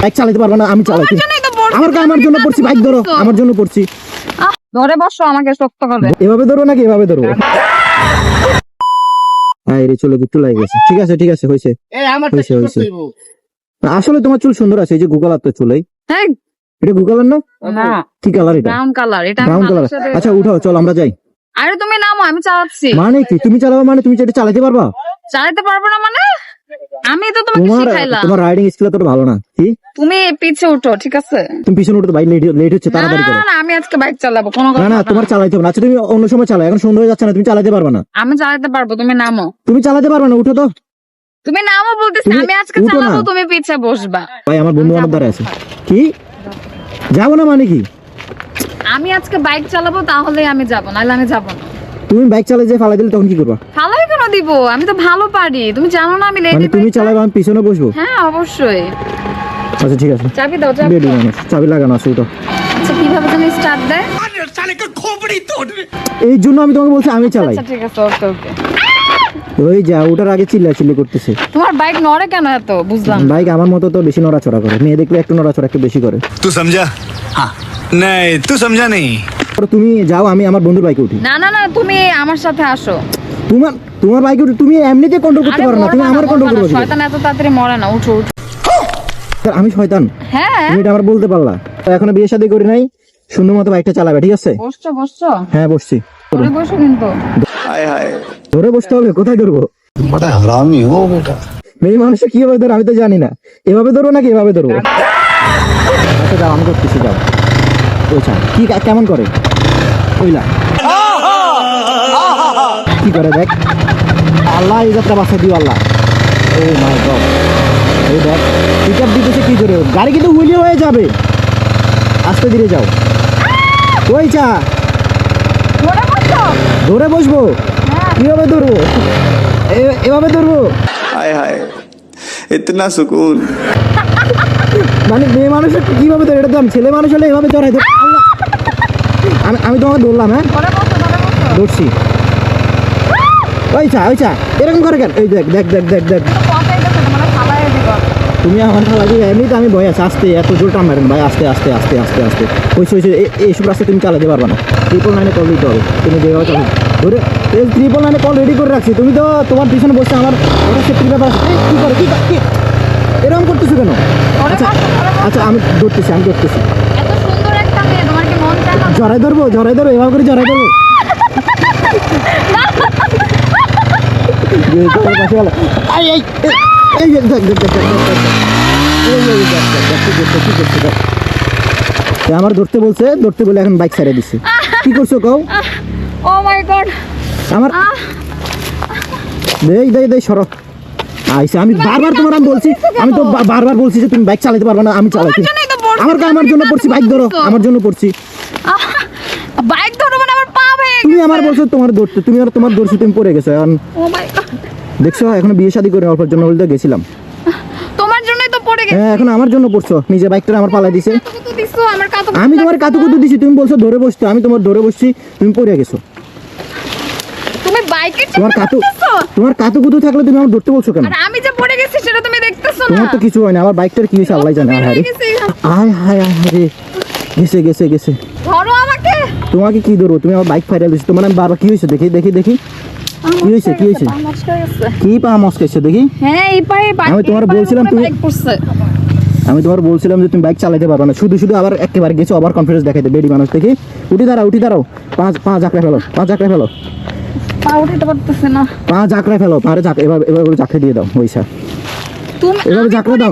Bike চালাতে পারবে না আমি আমার আমার জন্য পড়ছি বাইক ধরো আমার জন্য পড়ছি। ধরে বসো আমাকে শক্ত করে। এভাবে ধরবো নাকি এভাবে ধরবো? গেছে। ঠিক আছে ঠিক আছে আসলে তোমার চুল সুন্দর আছে এই যে গুগল আর তো চুলাই হ্যাঁ। এটা গুগল না? না। কি কালার এটা? ব্রাউন কালার এটা ব্রাউন কালার আচ্ছা উঠাও চল আমরা যাই। আরে তুমি নামো আমি চালাচ্ছি। মানে কি? তুমি চালাবা মানে তুমি যেটা চালাতে পারবা? চালাতে পারব না মানে? আমি তো তোমাকে শিখাইলাম। তোমার রাইডিং স্কিল তো ভালো না। কি? তুমি পিছে উঠো ঠিক আছে? তুমি পিছনে উঠে বাইক লেট লেট হচ্ছে তাড়াতাড়ি করো। না আমি আজকে বাইক চালাবো কোনো কথা না না তোমার চালাইতে হবে না। আচ্ছা তুমি অন্য সময় চালাও এখন সন্ধ্যা হয়ে যাচ্ছে না তুমি চালাতে পারবে না। আমি চালাতে পারব তুমি নামো। তুমি চালাতে পারবে না উঠো তো। তুমি নামো বলতেছি আমি আজকে চালাবো তুমি পিছে বসবা। ভাই আমার বন্ধু আমার দ্বারা আছে। কি? যাব না মানে কি? আমি আজকে বাইক চালাবো তাহলে আমি যাব নাহলে আমি যাব না। তুমি বাইক চালাই যে ফালাই দিলে তখন কি করবা? ফালাই দিব আমি তো ভালো পারি। তুমি জানো না আমি মানে লেডি তুমি চালাবে আমি পিছনে বসবো? হ্যাঁ অবশ্যই। আচ্ছা ঠিক আছে। চাবি দাও চাবি বেডি মানুষ চাবি লাগানো আছে ওটা আচ্ছা কীভাবে তুমি স্টার্ট দেয়? এই জন্য আমি তোমাকে বলছি আমি চালাই। আচ্ছা ঠিক আছে ওকে ওকে। ওই যা ওটার আগে চিল্লা চিল্লি করতেছে। তোমার বাইক নড়ে কেন এত? বুঝলাম। বাইক আমার মতো তো বেশি নড়াচড়া করে। মেয়ে দেখলে একটু নড়াচড়া একটু বেশি করে। তুই সমঝা হ্যাঁ নাই তুই সমঝা নেই তুমি যাও আমি আমার বন্ধুর বাইকে উঠি। না না না তুমি আমার সাথে আসো। তোমার তোমার বাইকে তুমি এমনিতে কন্ট্রোল করতে পারো না তুমি আমার কন্ট্রোল করো শয়তান এত তাড়াতাড়ি মরে না উঠো উঠো। আমি শয়তান। হ্যাঁ। তুমি এটা আমার বলতে পারলা। এখনও বিয়ে শাদী করি নাই সুন্দর মতো বাইকটা চালাবে ঠিক আছে? বসছো বসছো? হ্যাঁ বসছি। ধরে। বসো কিন্তু। হায় হায়। ধরে বসতে হবে কোথায় ধরবো? বড় হারামি ও বেটা। মেয়ে মানুষ কি হবে ধর আমি তো জানি না। এভাবে ধরবো নাকি এভাবে ধরবো? আচ্ছা দাও আমি করতেছি যাও। ওইটা কি কেমন করে? কইলা কি করে দেখ? আল্লাহ এই যাত্রা বাসা দিও আল্লাহ। ও মাই গড। এই দেখ পিক দিতেছে কী জোরে? গাড়ি কিন্তু হুইলি হয়ে যাবে। আস্তে ধীরে যাও। ওই চা? ধরে বসবো? কীভাবে ধরবো এভাবে ধরবো হায় হায় ইতনা সুকুন। মানে মেয়ে মানুষের কীভাবে ধরে এটা দাম ছেলে মানুষ হলে এভাবে ধরাই আমি আমি তোমাকে ধরলাম হ্যাঁ? ধরছি ওই চা ওই চা এরকম করে কেন? এই দেখ দেখ দেখ দেখ দেখ। দিব তুমি আমার ভালো লাগে এমনিতে আমি ভয় আছি আস্তে এত জোর টান মারেন ভাই আস্তে আস্তে আস্তে আস্তে আস্তে। হয়েছে এ- এইসব রাস্তা তুমি চালাতে পারবে না। ট্রিপল নাইনে কল দিতে হবে। তুমি যেভাবে চালাবে ধরে এই ট্রিপল নাইনে কল রেডি করে রাখছি। তুমি তো তোমার পিছনে বসে আমার ওটা সেফটি ব্যাপার আছে। কি করে কি এরকম করতেছো কেন? আচ্ছা ধরে। আচ্ছা আমি ধরতেছি আমি ধরতেছি। জড়াই ধরবো জড়াই ধরবো এভাবে করে জড়াই ধরবো যে তোমার পাশে বলো, এই, এই, এই, এই যে, দেখ, দেখ, দেখ, দেখ, দেখ, দেখ, দেখ। এই, এই, দেখ, দেখ, দেখ, কি করছে, কি করছে, দেখ। এ আমার ধরতে বলছে ধরতে বলে এখন বাইক ছেড়ে দিছে কি করছ কও আমার দেই দেই আমি বারবার তোমার আমি বলছি আমি তো বারবার বলছি যে তুমি বাইক চালাতে পারবে না আমি চালাই তোমার জন্যই আমার আমার জন্য পড়ছি বাইক ধরো আমার জন্য পড়ছি মানে তুমি আমার বলছো তোমার ধরতে তুমি আর তোমার ধরছি তুমি পড়ে গেছো এখন ও মাই গড দেখছ এখন বিয়ে শাদী করে অল্পের জন্য বলতে গেছিলাম। তোমার জন্যই তো পড়ে গেছে। হ্যাঁ এখন আমার জন্য পড়ছো। নিজে বাইকটা আমার পালাই দিছে। আমি তোমার কাতু কুতু দিছি তুমি বলছো ধরে বসতে আমি তোমার ধরে বসছি তুমি পড়ে গেছো। তুমি বাইকের তোমার কাতু তোমার কাতু কুতু থাকলে তুমি আমার ধরতে বলছো কেন? আর আমি যে পড়ে গেছি সেটা তুমি দেখতেছো না। তোমার তো কিছু হয় না আমার বাইকটার কি হয়েছে আল্লাহ জানে আয় হায় আয় হায় আয় রে গেছে গেছে গেছে। ধরো আমাকে। তোমাকে কি ধরবো? তুমি আমার বাইক ফাইরাল দিছো তোমার আমি বারবার কি হয়েছে? দেখি দেখি দেখি। কি হয়েছে, কি হয়েছে? কি পা মস্কাইছে দেখি। হ্যাঁ এই পায়ে আমি তোমার বলছিলাম তুমি- আমি তোমার বলছিলাম যে তুমি বাইক চালাতে পারবে না। শুধু শুধু আবার একেবারে গেছো আবার কনফিডেন্স দেখাইতে। বেডি মানুষ দেখি। উঠি দাঁড়াও উঠি দাঁড়াও। পাঁচ পাঁচ আঁকড়ে ফেলো পাঁচ আঁকড়ে ফেলো। পা উঠাতে পারতেছে না। পাঁচ আঁকড়ে ফেলো। পারে চাক এবার এবার করে দিয়ে দাও ওইসা তুমি এভাবে পড়ে দাও।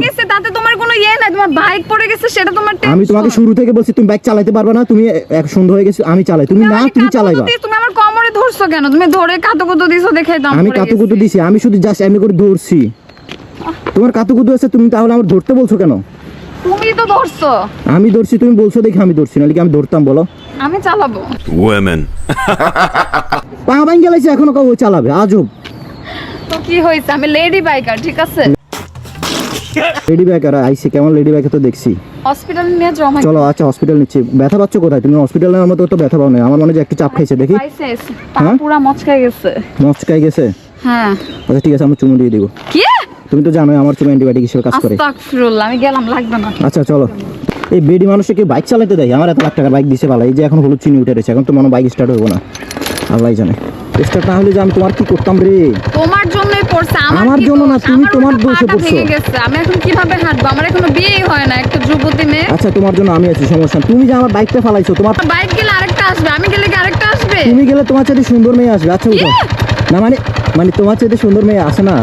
নাই তোমার বাইক পড়ে গেছে সেটা তোমার আমি তোমাকে শুরু থেকে বলছি তুমি বাইক চালাতে পারবে না তুমি এক হয়ে গেছো আমি চালাই। তুমি না তুমি কাতুকুতু চালাইবা। তুমি আমার কোমরে ধরছো কেন? তুমি ধরে কাতুকুতু দিছো দেখে তো আমি পড়ে কাতু কুতু গেছি। দিছি আমি শুধু জাস্ট এমনি করে দৌড়ছি তোমার কাতু কুতু আছে তুমি তাহলে আমার ধরতে বলছো কেন? তুমি তো ধরছো। আমি ধরছি তুমি বলছো দেখি আমি ধরছি নাহলে কি আমি ধরতাম বলো? আমি চালাবো. পা গেলাইছে এখনও কেউ চালাবে আজব। তো কি হয়েছে? আমি লেডি বাইকার ঠিক আছে? লেডি ব্যাকার আইসি কেমন লেডি ব্যাকে তো দেখছি। হসপিটালে নিয়ে জমা চলো আচ্ছা হসপিটাল নিচ্ছি। ব্যথা পাচ্ছ কোথায়? তুমি হসপিটাল নেওয়ার মতো তো ব্যথা পাও না। আমার মনে হয় একটু চাপ খাইছে দেখি। হ্যাঁ? পুরা গেছে। হ্যাঁ। আচ্ছা ঠিক আছে আমি চুমু দিয়ে দিব। কি? তুমি তো জানোই আমার চুমু অ্যান্টিবায়োটিক হিসেবে কাজ করে। আস্তাগফিরুল্লাহ আমি গেলাম লাগবে না। আচ্ছা চলো। এই বেডি মানুষকে বাইক চালাতে দেয়? আমার এত লাখ টাকার বাইক দিছে ভালো এই যে এখন হলুদ চিনি উঠে রয়েছে এখন তো মনে বাইক স্টার্ট হব না। আল্লাহ জানে। স্টার্ট না হলে যে আমি তোমার কি করতাম রে? তোমার জন্যই পড়ছে আমার জন্য না, তুমি তোমার দোষে পড়ছো। আমি এখন কীভাবে হাঁটবো? আমার এখনও বিয়েই হয় না একটা যুবতী মেয়ে। আচ্ছা তোমার জন্য আমি আছি সমস্যা তুমি যে আমার বাইকটা ফালাইছো তোমার বাইক গেলে আরেকটা আসবে আমি গেলে কি আরেকটা আসবে? তুমি গেলে তোমার চাইতে সুন্দর মেয়ে আসবে। আচ্ছা উঠো। না মানে মানে তোমার চাইতে সুন্দর মেয়ে আসে না।